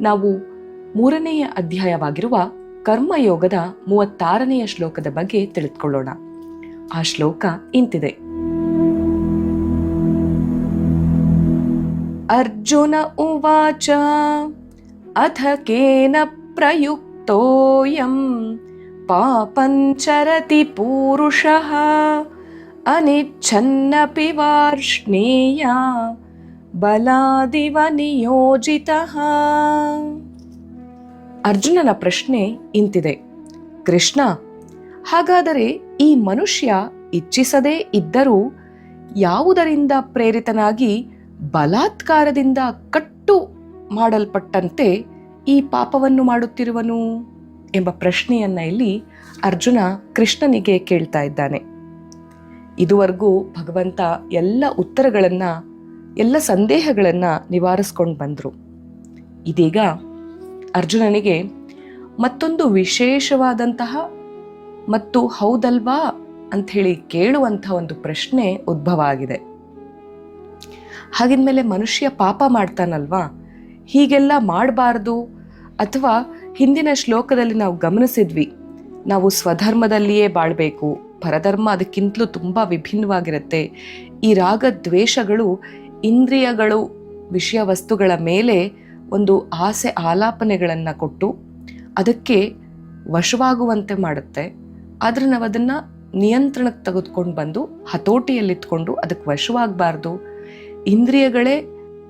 ನಾವು ಮೂರನೆಯ ಅಧ್ಯಾಯವಾಗಿರುವ ಕರ್ಮಯೋಗದ ಮೂವತ್ತಾರನೆಯ ಶ್ಲೋಕದ ಬಗ್ಗೆ ತಿಳಿದುಕೊಳ್ಳೋಣ. ಆ ಶ್ಲೋಕ ಇಂತಿದೆ. ಅರ್ಜುನ ಉವಾಚ, ಅಥ ಕೇನ ಪ್ರಯುಕ್ತೋಯಂ ಪಾಪಂಚರತಿ ಪೂರುಷಃ, ಅನಿಚ್ಛನ್ನಪಿ ವಾರ್ಷ್ಣೇಯ ಬಲಾದಿವ ನಿಯೋಜಿತಃ ಅರ್ಜುನನ ಪ್ರಶ್ನೆ ಇಂತಿದೆ. ಕೃಷ್ಣ, ಹಾಗಾದರೆ ಈ ಮನುಷ್ಯ ಇಚ್ಛಿಸದೇ ಇದ್ದರೂ ಯಾವುದರಿಂದ ಪ್ರೇರಿತನಾಗಿ ಬಲಾತ್ಕಾರದಿಂದ ಕಟ್ಟು ಮಾಡಲ್ಪಟ್ಟಂತೆ ಈ ಪಾಪವನ್ನು ಮಾಡುತ್ತಿರುವನು? ಎಂಬ ಪ್ರಶ್ನೆಯನ್ನ ಇಲ್ಲಿ ಅರ್ಜುನ ಕೃಷ್ಣನಿಗೆ ಕೇಳ್ತಾ ಇದ್ದಾನೆ. ಇದುವರೆಗೂ ಭಗವಂತ ಎಲ್ಲ ಉತ್ತರಗಳನ್ನ ಎಲ್ಲ ಸಂದೇಹಗಳನ್ನು ನಿವಾರಿಸ್ಕೊಂಡು ಬಂದರು. ಇದೀಗ ಅರ್ಜುನನಿಗೆ ಮತ್ತೊಂದು ವಿಶೇಷವಾದಂತಹ ಮತ್ತು ಹೌದಲ್ವಾ? ಅಂಥೇಳಿ ಕೇಳುವಂಥ ಒಂದು ಪ್ರಶ್ನೆ ಉದ್ಭವ ಆಗಿದೆ. ಹಾಗಿದ್ಮೇಲೆ ಮನುಷ್ಯ ಪಾಪ ಮಾಡ್ತಾನಲ್ವಾ? ಹೀಗೆಲ್ಲ ಮಾಡಬಾರ್ದು? ಅಥವಾ ಹಿಂದಿನ ಶ್ಲೋಕದಲ್ಲಿ ನಾವು ಗಮನಿಸಿದ್ವಿ, ನಾವು ಸ್ವಧರ್ಮದಲ್ಲಿಯೇ ಬಾಳಬೇಕು, ಪರಧರ್ಮ ಅದಕ್ಕಿಂತಲೂ ತುಂಬ ವಿಭಿನ್ನವಾಗಿರುತ್ತೆ, ಈ ರಾಗ ದ್ವೇಷಗಳು ಇಂದ್ರಿಯಗಳು ವಿಷಯ ವಸ್ತುಗಳ ಮೇಲೆ ಒಂದು ಆಸೆ ಆಲಾಪನೆಗಳನ್ನು ಕೊಟ್ಟು ಅದಕ್ಕೆ ವಶವಾಗುವಂತೆ ಮಾಡುತ್ತೆ. ಆದರೆ ನಾವು ಅದನ್ನು ನಿಯಂತ್ರಣಕ್ಕೆ ತೆಗೆದುಕೊಂಡು ಬಂದು ಹತೋಟಿಯಲ್ಲಿತ್ಕೊಂಡು ಅದಕ್ಕೆ ವಶವಾಗಬಾರ್ದು. ಇಂದ್ರಿಯಗಳೇ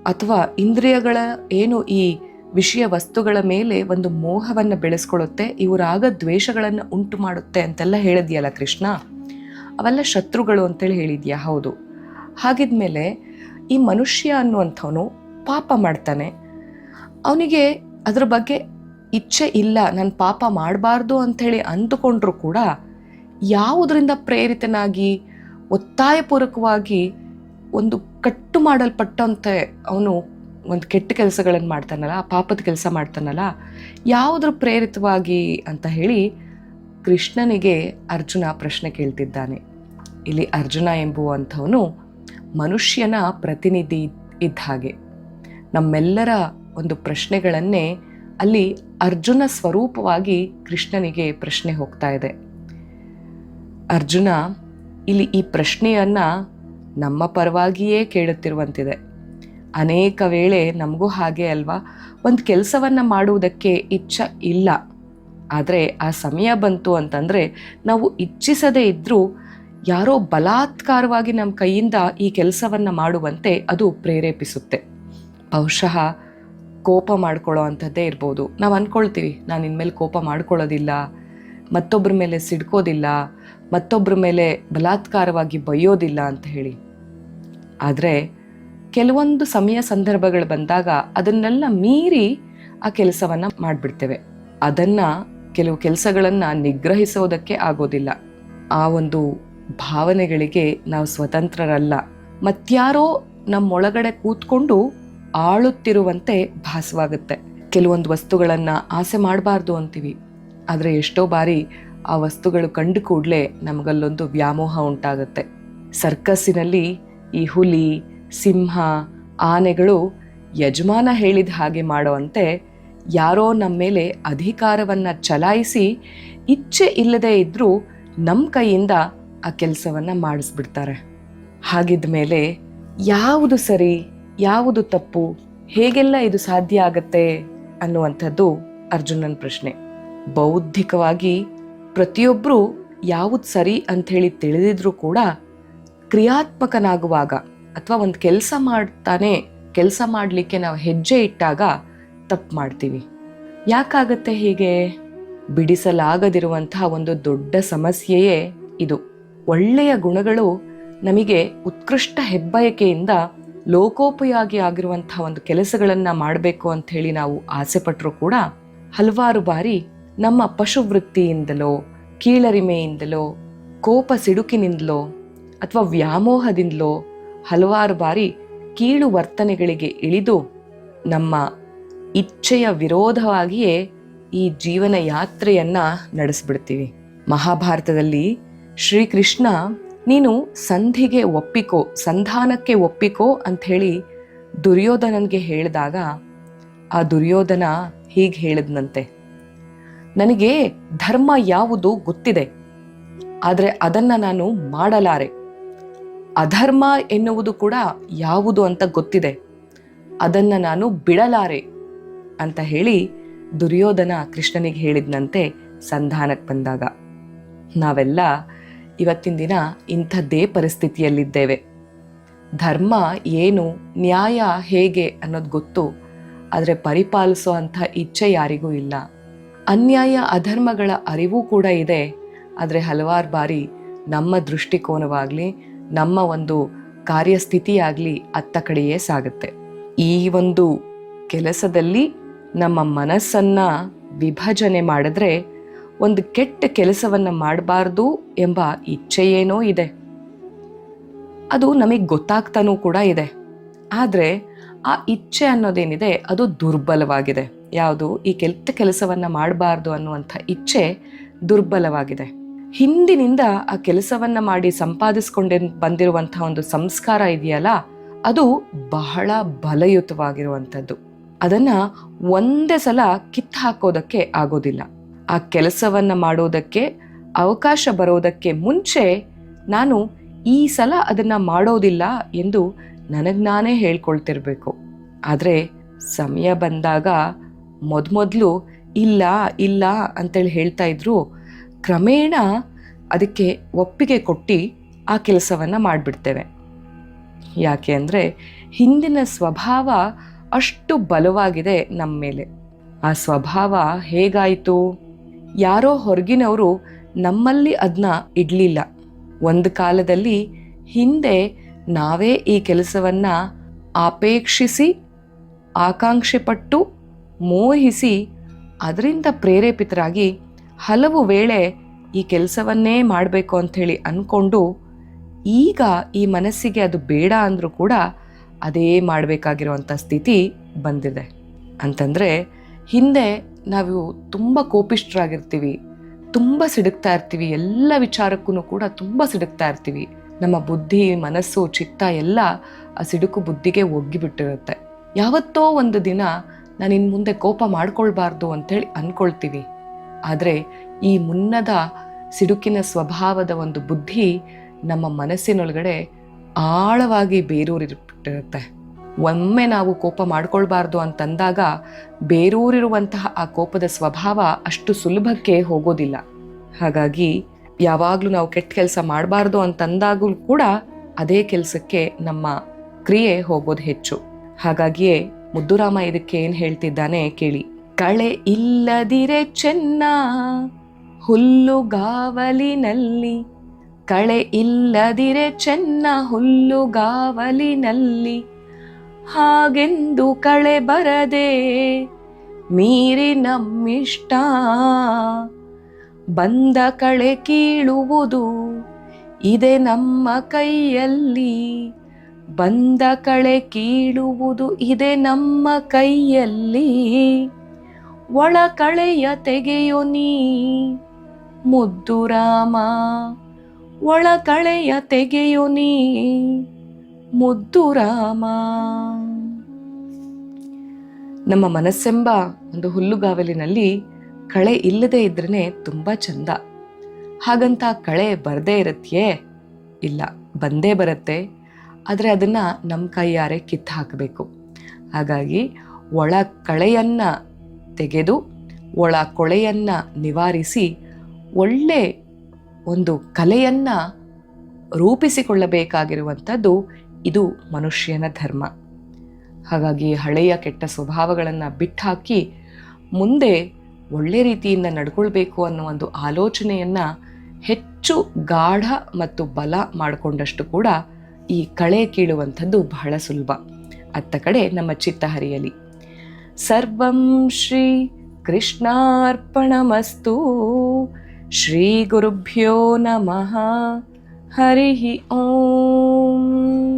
ಅಥವಾ ಇಂದ್ರಿಯಗಳ ಏನು ಈ ವಿಷಯ ವಸ್ತುಗಳ ಮೇಲೆ ಒಂದು ಮೋಹವನ್ನು ಬೆಳೆಸ್ಕೊಳ್ಳುತ್ತೆ ಇವು ರಾಗ ದ್ವೇಷಗಳನ್ನು ಉಂಟು ಮಾಡುತ್ತೆ ಅಂತೆಲ್ಲ ಹೇಳಿದ್ಯಲ್ಲ ಕೃಷ್ಣ? ಅವೆಲ್ಲ ಶತ್ರುಗಳು ಅಂತೇಳಿ ಹೇಳಿದ್ಯಾ? ಹೌದು. ಹಾಗಿದ್ಮೇಲೆ ಈ ಮನುಷ್ಯ ಅನ್ನುವಂಥವನು ಪಾಪ ಮಾಡ್ತಾನೆ. ಅವನಿಗೆ ಅದ್ರ ಬಗ್ಗೆ ಇಚ್ಛೆ ಇಲ್ಲ, ನಾನು ಪಾಪ ಮಾಡಬಾರ್ದು ಅಂಥೇಳಿ ಅಂದುಕೊಂಡ್ರೂ ಕೂಡ ಯಾವುದರಿಂದ ಪ್ರೇರಿತನಾಗಿ, ಒತ್ತಾಯಪೂರ್ವಕವಾಗಿ ಒಂದು ಕಟ್ಟು ಮಾಡಲ್ಪಟ್ಟಂತೆ ಅವನು ಒಂದು ಕೆಟ್ಟ ಕೆಲಸಗಳನ್ನು ಮಾಡ್ತಾನಲ್ಲ ಪಾಪದ ಕೆಲಸ ಮಾಡ್ತಾನಲ್ಲ, ಯಾವುದ್ರ ಪ್ರೇರಿತವಾಗಿ ಅಂತ ಹೇಳಿ ಕೃಷ್ಣನಿಗೆ ಅರ್ಜುನ ಪ್ರಶ್ನೆ ಕೇಳ್ತಿದ್ದಾನೆ. ಇಲ್ಲಿ ಅರ್ಜುನ ಎಂಬುವಂಥವನು ಮನುಷ್ಯನ ಪ್ರತಿನಿಧಿ ಇದ್ದ ಹಾಗೆ. ನಮ್ಮೆಲ್ಲರ ಒಂದು ಪ್ರಶ್ನೆಗಳನ್ನೇ ಅಲ್ಲಿ ಅರ್ಜುನ ಸ್ವರೂಪವಾಗಿ ಕೃಷ್ಣನಿಗೆ ಪ್ರಶ್ನೆ ಹೋಗ್ತಾ ಇದೆ. ಅರ್ಜುನ, ಇಲ್ಲಿ ಈ ಪ್ರಶ್ನೆಯನ್ನ ನಮ್ಮ ಪರವಾಗಿಯೇ ಕೇಳುತ್ತಿರುವಂತಿದೆ. ಅನೇಕ ವೇಳೆ ನಮಗೂ ಹಾಗೆ ಅಲ್ವಾ? ಒಂದು ಕೆಲಸವನ್ನು ಮಾಡುವುದಕ್ಕೆ ಇಚ್ಛ ಇಲ್ಲ. ಆದರೆ ಆ ಸಮಯ ಬಂತು ಅಂತಂದರೆ ನಾವು ಇಚ್ಛಿಸದೇ ಇದ್ದರೂ ಯಾರೋ ಬಲಾತ್ಕಾರವಾಗಿ ನಮ್ಮ ಕೈಯಿಂದ ಈ ಕೆಲಸವನ್ನು ಮಾಡುವಂತೆ ಅದು ಪ್ರೇರೇಪಿಸುತ್ತೆ. ಬಹುಶಃ ಕೋಪ ಮಾಡ್ಕೊಳ್ಳೋ ಅಂಥದ್ದೇ ಇರ್ಬೋದು. ನಾವು ಅಂದ್ಕೊಳ್ತೀವಿ ನಾನು ಇನ್ಮೇಲೆ ಕೋಪ ಮಾಡ್ಕೊಳ್ಳೋದಿಲ್ಲ ಮತ್ತೊಬ್ಬರ ಮೇಲೆ ಸಿಡ್ಕೋದಿಲ್ಲ ಮತ್ತೊಬ್ಬರ ಮೇಲೆ ಬಲಾತ್ಕಾರವಾಗಿ ಬೈಯೋದಿಲ್ಲ ಅಂತ ಹೇಳಿ. ಆದರೆ ಕೆಲವೊಂದು ಸಮಯ ಸಂದರ್ಭಗಳು ಬಂದಾಗ ಅದನ್ನೆಲ್ಲ ಮೀರಿ ಆ ಕೆಲಸವನ್ನು ಮಾಡಿಬಿಡ್ತೇವೆ. ಅದನ್ನು ಕೆಲವು ಕೆಲಸಗಳನ್ನು ನಿಗ್ರಹಿಸೋದಕ್ಕೆ ಆಗೋದಿಲ್ಲ. ಆ ಒಂದು ಭಾವನೆಗಳಿಗೆ ನಾವು ಸ್ವತಂತ್ರರಲ್ಲ. ಮತ್ಯಾರೋ ನಮ್ಮೊಳಗಡೆ ಕೂತ್ಕೊಂಡು ಆಳುತ್ತಿರುವಂತೆ ಭಾಸವಾಗುತ್ತೆ. ಕೆಲವೊಂದು ವಸ್ತುಗಳನ್ನು ಆಸೆ ಮಾಡಬಾರ್ದು ಅಂತೀವಿ. ಆದರೆ ಎಷ್ಟೋ ಬಾರಿ ಆ ವಸ್ತುಗಳು ಕಂಡು ಕೂಡಲೇ ನಮಗಲ್ಲೊಂದು ವ್ಯಾಮೋಹ ಉಂಟಾಗುತ್ತೆ. ಸರ್ಕಸ್ಸಿನಲ್ಲಿ ಈ ಹುಲಿ, ಸಿಂಹ, ಆನೆಗಳು ಯಜಮಾನ ಹೇಳಿದ ಹಾಗೆ ಮಾಡುವಂತೆ ಯಾರೋ ನಮ್ಮ ಮೇಲೆ ಅಧಿಕಾರವನ್ನು ಚಲಾಯಿಸಿ ಇಚ್ಛೆ ಇಲ್ಲದೇ ಇದ್ದರೂ ನಮ್ಮ ಕೈಯಿಂದ ಆ ಕೆಲಸವನ್ನು ಮಾಡಿಸ್ಬಿಡ್ತಾರೆ. ಹಾಗಿದ್ದ ಮೇಲೆ ಯಾವುದು ಸರಿ, ಯಾವುದು ತಪ್ಪು, ಹೇಗೆಲ್ಲ ಇದು ಸಾಧ್ಯ ಆಗತ್ತೆ ಅನ್ನುವಂಥದ್ದು ಅರ್ಜುನನ ಪ್ರಶ್ನೆ. ಬೌದ್ಧಿಕವಾಗಿ ಪ್ರತಿಯೊಬ್ಬರು ಯಾವುದು ಸರಿ ಅಂಥೇಳಿ ತಿಳಿದಿದ್ರೂ ಕೂಡ ಕ್ರಿಯಾತ್ಮಕನಾಗುವಾಗ ಅಥವಾ ಒಂದು ಕೆಲಸ ಮಾಡ್ತಾನೆ, ಕೆಲಸ ಮಾಡಲಿಕ್ಕೆ ನಾವು ಹೆಜ್ಜೆ ಇಟ್ಟಾಗ ತಪ್ಪು ಮಾಡ್ತೀವಿ. ಯಾಕಾಗತ್ತೆ ಹೀಗೆ? ಬಿಡಿಸಲಾಗದಿರುವಂತಹ ಒಂದು ದೊಡ್ಡ ಸಮಸ್ಯೆಯೇ ಇದು. ಒಳ್ಳೆಯ ಗುಣಗಳು ನಮಗೆ ಉತ್ಕೃಷ್ಟ ಹೆಬ್ಬಯಕೆಯಿಂದ ಲೋಕೋಪಯೋಗಿ ಆಗಿರುವಂತಹ ಒಂದು ಕೆಲಸಗಳನ್ನು ಮಾಡಬೇಕು ಅಂತ ಹೇಳಿ ನಾವು ಆಸೆ ಪಟ್ಟರೂ ಕೂಡ ಹಲವಾರು ಬಾರಿ ನಮ್ಮ ಪಶುವೃತ್ತಿಯಿಂದಲೋ, ಕೀಳರಿಮೆಯಿಂದಲೋ, ಕೋಪ ಸಿಡುಕಿನಿಂದಲೋ ಅಥವಾ ವ್ಯಾಮೋಹದಿಂದಲೋ ಹಲವಾರು ಬಾರಿ ಕೀಳು ವರ್ತನೆಗಳಿಗೆ ಇಳಿದು ನಮ್ಮ ಇಚ್ಛೆಯ ವಿರೋಧವಾಗಿಯೇ ಈ ಜೀವನ ಯಾತ್ರೆಯನ್ನು ನಡೆಸಿಬಿಡ್ತೀವಿ. ಮಹಾಭಾರತದಲ್ಲಿ ಶ್ರೀಕೃಷ್ಣ, ನೀನು ಸಂಧಿಗೆ ಒಪ್ಪಿಕೋ, ಸಂಧಾನಕ್ಕೆ ಒಪ್ಪಿಕೋ ಅಂಥೇಳಿ ದುರ್ಯೋಧನನಿಗೆ ಹೇಳಿದಾಗ ಆ ದುರ್ಯೋಧನ ಹೀಗೆ ಹೇಳಿದ್ನಂತೆ. ನನಗೆ ಧರ್ಮ ಯಾವುದು ಗೊತ್ತಿದೆ, ಆದರೆ ಅದನ್ನ ನಾನು ಮಾಡಲಾರೆ. ಅಧರ್ಮ ಎನ್ನುವುದು ಕೂಡ ಯಾವುದು ಅಂತ ಗೊತ್ತಿದೆ, ಅದನ್ನ ನಾನು ಬಿಡಲಾರೆ ಅಂತ ಹೇಳಿ ದುರ್ಯೋಧನ ಕೃಷ್ಣನಿಗೆ ಹೇಳಿದ್ನಂತೆ ಸಂಧಾನಕ್ಕೆ ಬಂದಾಗ. ನಾವೆಲ್ಲ ಇವತ್ತಿನ ದಿನ ಇಂಥದ್ದೇ ಪರಿಸ್ಥಿತಿಯಲ್ಲಿದ್ದೇವೆ. ಧರ್ಮ ಏನು, ನ್ಯಾಯ ಹೇಗೆ ಅನ್ನೋದು ಗೊತ್ತು, ಆದರೆ ಪರಿಪಾಲಿಸೋ ಅಂಥ ಇಚ್ಛೆ ಯಾರಿಗೂ ಇಲ್ಲ. ಅನ್ಯಾಯ, ಅಧರ್ಮಗಳ ಅರಿವು ಕೂಡ ಇದೆ, ಆದರೆ ಹಲವಾರು ಬಾರಿ ನಮ್ಮ ದೃಷ್ಟಿಕೋನವಾಗಲಿ, ನಮ್ಮ ಒಂದು ಕಾರ್ಯಸ್ಥಿತಿಯಾಗಲಿ ಅತ್ತ ಕಡೆಯೇ ಸಾಗುತ್ತೆ. ಈ ಒಂದು ಕೆಲಸದಲ್ಲಿ ನಮ್ಮ ಮನಸ್ಸನ್ನು ವಿಭಜನೆ ಮಾಡಿದ್ರೆ ಒಂದು ಕೆಟ್ಟ ಕೆಲಸವನ್ನು ಮಾಡಬಾರ್ದು ಎಂಬ ಇಚ್ಛೆಯೇನೋ ಇದೆ. ಅದು ನಮಗೆ ಗೊತ್ತಾಗ್ತಾನೂ ಕೂಡ ಇದೆ. ಆದರೆ ಆ ಇಚ್ಛೆ ಅನ್ನೋದೇನಿದೆ, ಅದು ದುರ್ಬಲವಾಗಿದೆ. ಯಾವುದು? ಈ ಕೆಟ್ಟ ಕೆಲಸವನ್ನು ಮಾಡಬಾರ್ದು ಅನ್ನುವಂಥ ಇಚ್ಛೆ ದುರ್ಬಲವಾಗಿದೆ. ಹಿಂದಿನಿಂದ ಆ ಕೆಲಸವನ್ನು ಮಾಡಿ ಸಂಪಾದಿಸ್ಕೊಂಡೆ ಬಂದಿರುವಂಥ ಒಂದು ಸಂಸ್ಕಾರ ಇದೆಯಲ್ಲ, ಅದು ಬಹಳ ಬಲಯುತವಾಗಿರುವಂಥದ್ದು. ಅದನ್ನು ಒಂದೇ ಸಲ ಕಿತ್ತು ಹಾಕೋದಕ್ಕೆ ಆಗೋದಿಲ್ಲ. ಆ ಕೆಲಸವನ್ನು ಮಾಡೋದಕ್ಕೆ ಅವಕಾಶ ಬರೋದಕ್ಕೆ ಮುಂಚೆ ನಾನು ಈ ಸಲ ಅದನ್ನು ಮಾಡೋದಿಲ್ಲ ಎಂದು ನನಗೆ ನಾನೇ ಹೇಳ್ಕೊಳ್ತಿರ್ಬೇಕು. ಆದರೆ ಸಮಯ ಬಂದಾಗ ಮೊದಮೊದಲು ಇಲ್ಲ ಇಲ್ಲ ಅಂತೇಳಿ ಹೇಳ್ತಾ ಇದ್ರು, ಕ್ರಮೇಣ ಅದಕ್ಕೆ ಒಪ್ಪಿಗೆ ಕೊಟ್ಟು ಆ ಕೆಲಸವನ್ನು ಮಾಡಿಬಿಡ್ತೇವೆ. ಯಾಕೆ ಅಂದರೆ ಹಿಂದಿನ ಸ್ವಭಾವ ಅಷ್ಟು ಬಲವಾಗಿದೆ ನಮ್ಮ ಮೇಲೆ ಆ ಸ್ವಭಾವ ಹೇಗಾಯಿತು? ಯಾರೋ ಹೊರಗಿನವರು ನಮ್ಮಲ್ಲಿ ಅದನ್ನ ಇಡಲಿಲ್ಲ. ಒಂದು ಕಾಲದಲ್ಲಿ ಹಿಂದೆ ನಾವೇ ಈ ಕೆಲಸವನ್ನು ಆಪೇಕ್ಷಿಸಿ ಆಕಾಂಕ್ಷೆ ಪಟ್ಟು ಮೋಹಿಸಿ, ಅದರಿಂದ ಪ್ರೇರೇಪಿತರಾಗಿ ಹಲವು ವೇಳೆ ಈ ಕೆಲಸವನ್ನೇ ಮಾಡಬೇಕು ಅಂಥೇಳಿ ಅಂದ್ಕೊಂಡು ಈಗ ಈ ಮನಸ್ಸಿಗೆ ಅದು ಬೇಡ ಅಂದರೂ ಕೂಡ ಅದೇ ಮಾಡಬೇಕಾಗಿರುವಂಥ ಸ್ಥಿತಿ ಬಂದಿದೆ. ಅಂತಂದರೆ ಹಿಂದೆ ನಾವು ತುಂಬ ಕೋಪಿಷ್ಟರಾಗಿರ್ತೀವಿ ತುಂಬ ಸಿಡುಕ್ತಾ ಇರ್ತೀವಿ, ಎಲ್ಲ ವಿಚಾರಕ್ಕೂ ಕೂಡ ತುಂಬ ಸಿಡುಕ್ತಾ ಇರ್ತೀವಿ. ನಮ್ಮ ಬುದ್ಧಿ, ಮನಸ್ಸು, ಚಿತ್ತ ಎಲ್ಲ ಆ ಸಿಡುಕು ಬುದ್ಧಿಗೆ ಒಗ್ಗಿಬಿಟ್ಟಿರುತ್ತೆ. ಯಾವತ್ತೋ ಒಂದು ದಿನ ನಾನು ಇನ್ನು ಮುಂದೆ ಕೋಪ ಮಾಡ್ಕೊಳ್ಬಾರ್ದು ಅಂಥೇಳಿ ಅಂದ್ಕೊಳ್ತೀವಿ ಆದರೆ ಈ ಮುನ್ನದ ಸಿಡುಕಿನ ಸ್ವಭಾವದ ಒಂದು ಬುದ್ಧಿ ನಮ್ಮ ಮನಸ್ಸಿನೊಳಗಡೆ ಆಳವಾಗಿ ಬೇರೂರಿಬಿಟ್ಟಿರುತ್ತೆ. ಒಮ್ಮೆ ನಾವು ಕೋಪ ಮಾಡ್ಕೊಳ್ಬಾರ್ದು ಅಂತಂದಾಗ ಬೇರೂರಿರುವಂತಹ ಆ ಕೋಪದ ಸ್ವಭಾವ ಅಷ್ಟು ಸುಲಭಕ್ಕೆ ಹೋಗೋದಿಲ್ಲ. ಹಾಗಾಗಿ ಯಾವಾಗಲೂ ನಾವು ಕೆಟ್ಟ ಕೆಲಸ ಮಾಡಬಾರ್ದು ಅಂತಂದಾಗಲೂ ಕೂಡ ಅದೇ ಕೆಲಸಕ್ಕೆ ನಮ್ಮ ಕ್ರಿಯೆ ಹೋಗೋದು ಹೆಚ್ಚು. ಹಾಗಾಗಿಯೇ ಮುದ್ದುರಾಮ ಇದಕ್ಕೆ ಏನು ಹೇಳ್ತಿದ್ದಾನೆ ಕೇಳಿ. ಕಳೆ ಇಲ್ಲದಿರೆ ಚೆನ್ನ ಹುಲ್ಲುಗಾವಲಿನಲ್ಲಿ ಕಳೆ ಇಲ್ಲದಿರೆ ಚೆನ್ನ ಹುಲ್ಲುಗಾವಲಿನಲ್ಲಿ ಹಾಗೆಂದು ಕಳೆ ಬರದೆ ಮೀರಿ ನಮ್ಮಿಷ್ಟ. ಬಂದ ಕಳೆ ಕೀಳುವುದು ಇದೆ ನಮ್ಮ ಕೈಯಲ್ಲಿ. ಬಂದ ಕಳೆ ಕೀಳುವುದು ಇದೆ ನಮ್ಮ ಕೈಯಲ್ಲಿ. ಒಳ ಕಳೆಯ ತೆಗೆಯೋ ನೀ, ಮುದ್ದು ರಾಮ. ಒಳ ಕಳೆಯ ತೆಗೆಯೋ ನೀ ಮುದ್ದು ರಾಮ. ನಮ್ಮ ಮನಸ್ಸೆಂಬ ಒಂದು ಹುಲ್ಲುಗಾವಲಿನಲ್ಲಿ ಕಳೆ ಇಲ್ಲದೆ ಇದ್ರೇ ತುಂಬ ಚಂದ. ಹಾಗಂತ ಕಳೆ ಬರದೇ ಇರತ್ಯೇ? ಇಲ್ಲ, ಬಂದೇ ಬರುತ್ತೆ. ಆದರೆ ಅದನ್ನು ನಮ್ಮ ಕೈಯಾರೆ ಕಿತ್ತು ಹಾಕಬೇಕು. ಹಾಗಾಗಿ ಒಳ ಕಳೆಯನ್ನು ತೆಗೆದು, ಒಳ ಕೊಳೆಯನ್ನು ನಿವಾರಿಸಿ, ಒಳ್ಳೆ ಒಂದು ಕಲೆಯನ್ನು ರೂಪಿಸಿಕೊಳ್ಳಬೇಕಾಗಿರುವಂಥದ್ದು ಇದು ಮನುಷ್ಯನ ಧರ್ಮ. ಹಾಗಾಗಿ ಹಳೆಯ ಕೆಟ್ಟ ಸ್ವಭಾವಗಳನ್ನು ಬಿಟ್ಟಾಕಿ ಮುಂದೆ ಒಳ್ಳೆ ರೀತಿಯಿಂದ ನಡ್ಕೊಳ್ಬೇಕು ಅನ್ನೋ ಒಂದು ಆಲೋಚನೆಯನ್ನು ಹೆಚ್ಚು ಗಾಢ ಮತ್ತು ಬಲ ಮಾಡಿಕೊಂಡಷ್ಟು ಕೂಡ ಈ ಕಳೆ ಕೀಳುವಂಥದ್ದು ಬಹಳ ಸುಲಭ. ಅತ್ತ ಕಡೆ ನಮ್ಮ ಚಿತ್ತ ಹರಿಯಲಿ ಸರ್ವಂ ಶ್ರೀ ಕೃಷ್ಣಾರ್ಪಣಮಸ್ತು. ಶ್ರೀ ಗುರುಭ್ಯೋ ನಮಃ. ಹರಿ ಓಂ.